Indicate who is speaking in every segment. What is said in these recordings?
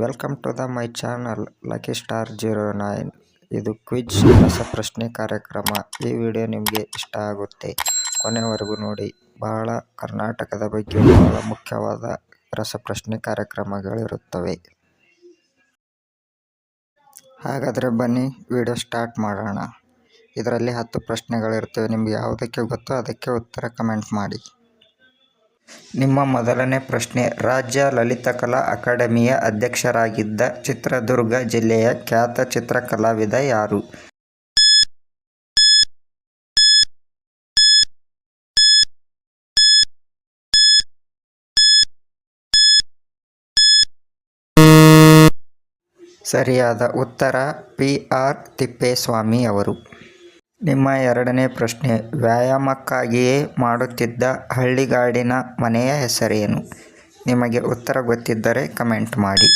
Speaker 1: Welcome to the my channel lucky star zero nine ಇದು quiz ರಸಪ್ರಶ್ನೆ ಕಾರ್ಯಕ್ರಮ. ಈ ವಿಡಿಯೋ ನಿಮಗೆ ಇಷ್ಟ ಆಗುತ್ತೆ. ಕೊನೆವರೆಗೂ ನೋಡಿ. ಬಹಳ ಕರ್ನಾಟಕದ ಬಗ್ಗೆ ಬಹಳ ಮುಖ್ಯವಾದ ರಸಪ್ರಶ್ನೆ ಕಾರ್ಯಕ್ರಮಗಳಿರುತ್ತವೆ. ಹಾಗಾದರೆ ಬನ್ನಿ ವಿಡಿಯೋ ಸ್ಟಾರ್ಟ್ ಮಾಡೋಣ. ಇದರಲ್ಲಿ ಹತ್ತು ಪ್ರಶ್ನೆಗಳಿರ್ತವೆ ನಿಮಗೆ ಯಾವುದಕ್ಕೆ ಗೊತ್ತೋ ಅದಕ್ಕೆ ಉತ್ತರ ಕಮೆಂಟ್ ಮಾಡಿ. ನಿಮ್ಮ ಮೊದಲನೇ ಪ್ರಶ್ನೆ. ರಾಜ್ಯ ಲಲಿತಕಲಾ ಅಕಾಡೆಮಿಯ ಅಧ್ಯಕ್ಷರಾಗಿದ್ದ ಚಿತ್ರದುರ್ಗ ಜಿಲ್ಲೆಯ ಖ್ಯಾತ ಚಿತ್ರಕಲಾವಿದ ಯಾರು? ಸರಿಯಾದ ಉತ್ತರ. ಪಿ. ಆರ್. ತಿಪ್ಪೇಸ್ವಾಮಿ ಅವರು. ನಿಮ್ಮ ಎರಡನೇ ಪ್ರಶ್ನೆ, ವ್ಯಾಯಾಮಕ್ಕಾಗಿಯೇ ಮಾಡುತ್ತಿದ್ದ ಹಳ್ಳಿಗಾಡಿನ ಮನೆಯ ಹೆಸರೇನು? ನಿಮಗೆ ಉತ್ತರ ಗೊತ್ತಿದ್ದರೆ ಕಮೆಂಟ್ ಮಾಡಿ.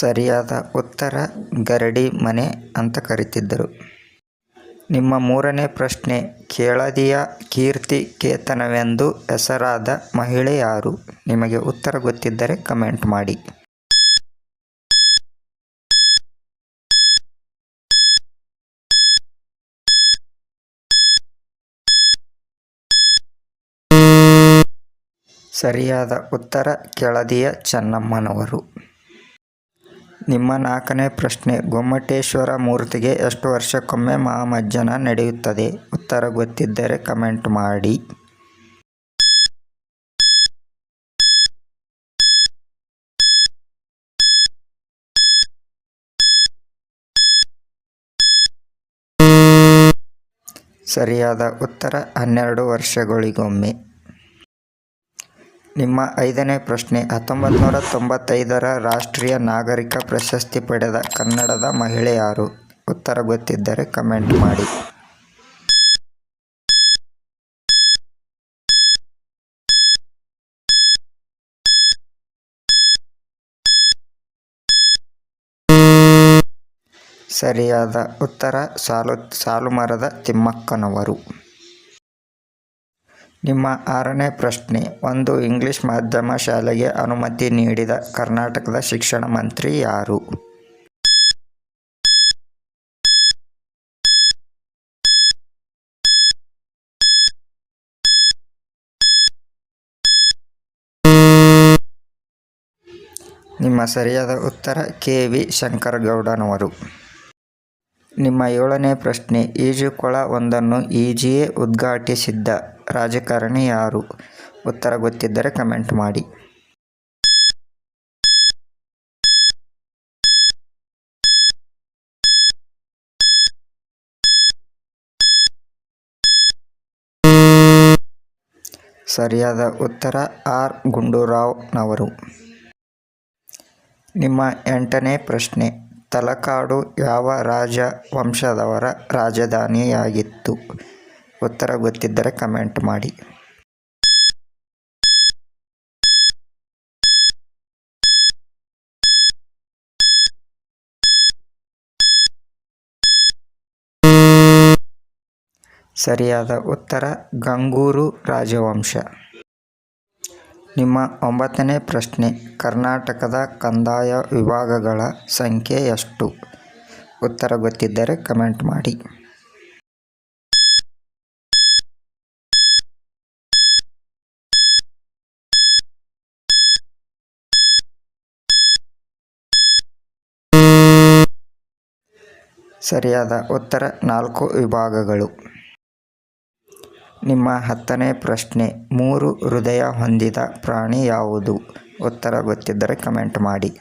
Speaker 1: ಸರಿಯಾದ ಉತ್ತರ ಗರಡಿ ಮನೆ ಅಂತ ಕರೀತಿದ್ದರು. ನಿಮ್ಮ ಮೂರನೇ ಪ್ರಶ್ನೆ, ಕೇಳದಿಯ ಕೀರ್ತಿ ಕೇತನವೆಂದು ಹೆಸರಾದ ಮಹಿಳೆ ಯಾರು? ನಿಮಗೆ ಉತ್ತರ ಗೊತ್ತಿದ್ದರೆ ಕಮೆಂಟ್ ಮಾಡಿ. ಸರಿಯಾದ ಉತ್ತರ ಕೆಳದಿಯ ಚೆನ್ನಮ್ಮನವರು. ನಿಮ್ಮ ನಾಲ್ಕನೇ ಪ್ರಶ್ನೆ, ಗೊಮ್ಮಟೇಶ್ವರ ಮೂರ್ತಿಗೆ ಎಷ್ಟು ವರ್ಷಕ್ಕೊಮ್ಮೆ ಮಹಾಮಜ್ಜನ ನಡೆಯುತ್ತದೆ? ಉತ್ತರ ಗೊತ್ತಿದ್ದರೆ ಕಮೆಂಟ್ ಮಾಡಿ. ಸರಿಯಾದ ಉತ್ತರ, ಹನ್ನೆರಡು ವರ್ಷಗಳಿಗೊಮ್ಮೆ. ನಿಮ್ಮ ಐದನೇ ಪ್ರಶ್ನೆ ಹತ್ತೊಂಬತ್ತು ನೂರ ತೊಂಬತ್ತೈದರ ರಾಷ್ಟ್ರೀಯ ನಾಗರಿಕ ಪ್ರಶಸ್ತಿ ಪಡೆದ ಕನ್ನಡದ ಮಹಿಳೆ ಯಾರು? ಉತ್ತರ ಗೊತ್ತಿದ್ದರೆ ಕಮೆಂಟ್ ಮಾಡಿ. ಸರಿಯಾದ ಉತ್ತರ ಸಾಲು, ಸಾಲುಮರದ ತಿಮ್ಮಕ್ಕನವರು. ನಿಮ್ಮ ಆರನೇ ಪ್ರಶ್ನೆ. ಒಂದು ಇಂಗ್ಲಿಷ್ ಮಾಧ್ಯಮ ಶಾಲೆಗೆ ಅನುಮತಿ ನೀಡಿದ ಕರ್ನಾಟಕದ ಶಿಕ್ಷಣ ಮಂತ್ರಿ ಯಾರು? ನಿಮ್ಮ ಸರಿಯಾದ ಉತ್ತರ ಕೆ ವಿ ಶಂಕರಗೌಡನವರು. ನಿಮ್ಮ ಏಳನೇ ಪ್ರಶ್ನೆ, ಈಜುಕೊಳ ಒಂದನ್ನು ಈಜಿಯೇ ಉದ್ಘಾಟಿಸಿದ್ದ ರಾಜಕಾರಣಿ ಯಾರು? ಉತ್ತರ ಗೊತ್ತಿದ್ದರೆ ಕಮೆಂಟ್ ಮಾಡಿ. ಸರಿಯಾದ ಉತ್ತರ ಆರ್. ಗುಂಡೂರಾವ್ನವರು. ನಿಮ್ಮ ಎಂಟನೇ ಪ್ರಶ್ನೆ ತಲಕಾಡು ಯಾವ ರಾಜ ವಂಶದವರ ರಾಜಧಾನಿಯಾಗಿತ್ತು? ಉತ್ತರ ಗೊತ್ತಿದ್ದರೆ ಕಮೆಂಟ್ ಮಾಡಿ. ಸರಿಯಾದ ಉತ್ತರ ಗಂಗೂರು ರಾಜವಂಶ. ನಿಮ್ಮ ಒಂಬತ್ತನೇ ಪ್ರಶ್ನೆ, ಕರ್ನಾಟಕದ ಕಂದಾಯ ವಿಭಾಗಗಳ ಸಂಖ್ಯೆ ಎಷ್ಟು? ಉತ್ತರ ಗೊತ್ತಿದ್ದರೆ ಕಮೆಂಟ್ ಮಾಡಿ. ಸರಿಯಾದ ಉತ್ತರ ನಾಲ್ಕು ವಿಭಾಗಗಳು. ನಿಮ್ಮ ಹತ್ತನೇ ಪ್ರಶ್ನೆ, ಮೂರು ಹೃದಯ ಹೊಂದಿದ ಪ್ರಾಣಿ ಯಾವುದು? ಉತ್ತರ ಗೊತ್ತಿದ್ದರೆ ಕಮೆಂಟ್ ಮಾಡಿ.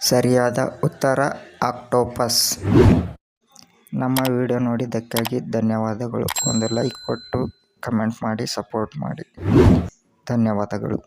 Speaker 1: ಸರಿಯಾದ ಉತ್ತರ, ಆಕ್ಟೋಪಸ್. ನಮ್ಮ ವಿಡಿಯೋ ನೋಡಿದ್ದಕ್ಕಾಗಿ ಧನ್ಯವಾದಗಳು. ಒಂದು ಲೈಕ್ ಕೊಟ್ಟು ಕಮೆಂಟ್ ಮಾಡಿ, ಸಪೋರ್ಟ್ ಮಾಡಿ. ಧನ್ಯವಾದಗಳು.